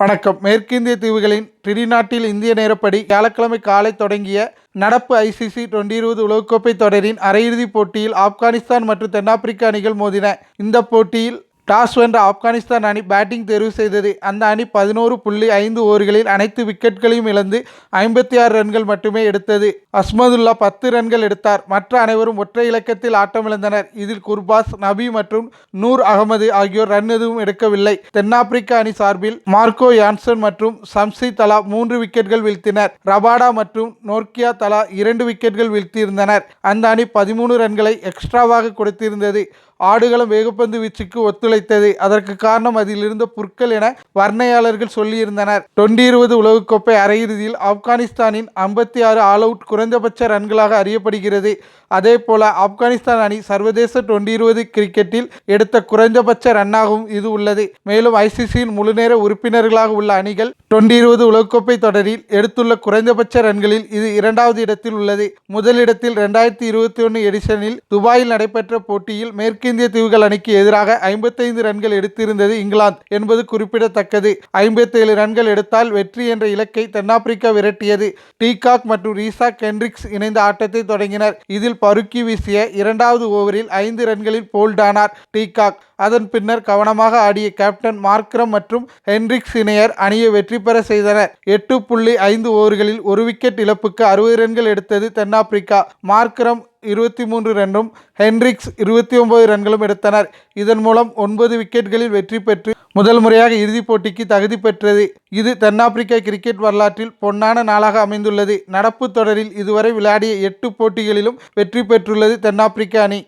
வணக்கம். மேற்கிந்திய தீவுகளின் டிரிநாட்டில் இந்திய நேரப்படி வியாழக்கிழமை காலை தொடங்கிய நடப்பு ஐசிசி டுவெண்டி இருபது உலகக்கோப்பை தொடரின் அரையிறுதிப் போட்டியில் ஆப்கானிஸ்தான் மற்றும் தென்னாப்பிரிக்க அணிகள் மோதின. இந்த போட்டியில் டாஸ் வென்ற ஆப்கானிஸ்தான் அணி பேட்டிங் தேர்வு செய்தது. அந்த அணி பதினோரு புள்ளி ஐந்து ஓவர்களில் அனைத்து விக்கெட்களையும் இழந்து ஐம்பத்தி ஆறு ரன்கள் மட்டுமே எடுத்தது. அஸ்மதுல்லா பத்து ரன்கள் எடுத்தார். மற்ற அனைவரும் ஒற்றை இலக்கத்தில் ஆட்டமிழந்தனர். இதில் குர்பாஸ் நபி மற்றும் நூர் அகமது ஆகியோர் ரன் எதுவும் எடுக்கவில்லை. தென்னாப்பிரிக்க அணி சார்பில் மார்க்கோ யான்சன் மற்றும் சம்சி தலா மூன்று விக்கெட்கள் வீழ்த்தினர். ரபாடா மற்றும் நோர்கியா தலா இரண்டு விக்கெட்கள் வீழ்த்தியிருந்தனர். அந்த அணி பதிமூணு ரன்களை எக்ஸ்ட்ராவாக கொடுத்திருந்தது. ஆடுகளம் வேகப்பந்து வீச்சுக்கு ஒத்துழைத்தது. அதற்கு காரணம் அதில் இருந்த புற்கள் என வர்ணையாளர்கள் சொல்லியிருந்தனர். டுவெண்டி இருபது உலகக்கோப்பை அரையிறுதியில் ஆப்கானிஸ்தானின் ஐம்பத்தி ஆறு ஆல் அவுட் குறைந்தபட்ச ரன்களாக அறியப்படுகிறது. அதே போல ஆப்கானிஸ்தான் அணி சர்வதேச டொண்டி இருபது கிரிக்கெட்டில் எடுத்த குறைந்தபட்ச ரன்னாகவும் இது உள்ளது. மேலும் ஐசிசியின் முழுநேர உறுப்பினர்களாக உள்ள அணிகள் டுவெண்டி இருபது உலகக்கோப்பை தொடரில் எடுத்துள்ள குறைந்தபட்ச ரன்களில் இது இரண்டாவது இடத்தில் உள்ளது. முதலிடத்தில் ரெண்டாயிரத்தி இருபத்தி ஒன்று எடிஷனில் துபாயில் நடைபெற்ற போட்டியில் மேற்கு கிழக்கிந்திய தீவுகள் அணிக்கு எதிராக ஐம்பத்தைந்து ரன்கள் எடுத்திருந்தது இங்கிலாந்து. என்பது குறிப்பிடத்தக்கது. ஐம்பத்தேழு ரன்கள் எடுத்தால் வெற்றி என்ற இலக்கை தென்னாப்பிரிக்கா விரட்டியது. டீகாக் மற்றும் ரீசா கென்ரிக்ஸ் இணைந்த ஆட்டத்தை தொடங்கினர். இதில் பருக்கி வீசிய இரண்டாவது ஓவரில் ஐந்து ரன்களில் போல்டானார் டீகாக். அதன் பின்னர் கவனமாக ஆடிய கேப்டன் மார்க்ரம் மற்றும் ஹென்ரிக்ஸ் இணையர் அணியை வெற்றி பெற செய்தனர். எட்டு புள்ளி ஐந்து ஓவர்களில் ஒரு விக்கெட் இழப்புக்கு அறுபது ரன்கள் எடுத்தது தென்னாப்பிரிக்கா. மார்க்ரம் இருபத்தி மூன்று ரன்னும் ஹென்ரிக்ஸ் இருபத்தி ஒன்பது ரன்களும் எடுத்தனர். இதன் மூலம் ஒன்பது விக்கெட்களில் வெற்றி பெற்று முதல் முறையாக இறுதிப் போட்டிக்கு தகுதி பெற்றது. இது தென்னாப்பிரிக்க கிரிக்கெட் வரலாற்றில் பொன்னான நாளாக அமைந்துள்ளது. நடப்பு தொடரில் இதுவரை விளையாடிய எட்டு போட்டிகளிலும் வெற்றி பெற்றுள்ளது தென்னாப்பிரிக்க அணி.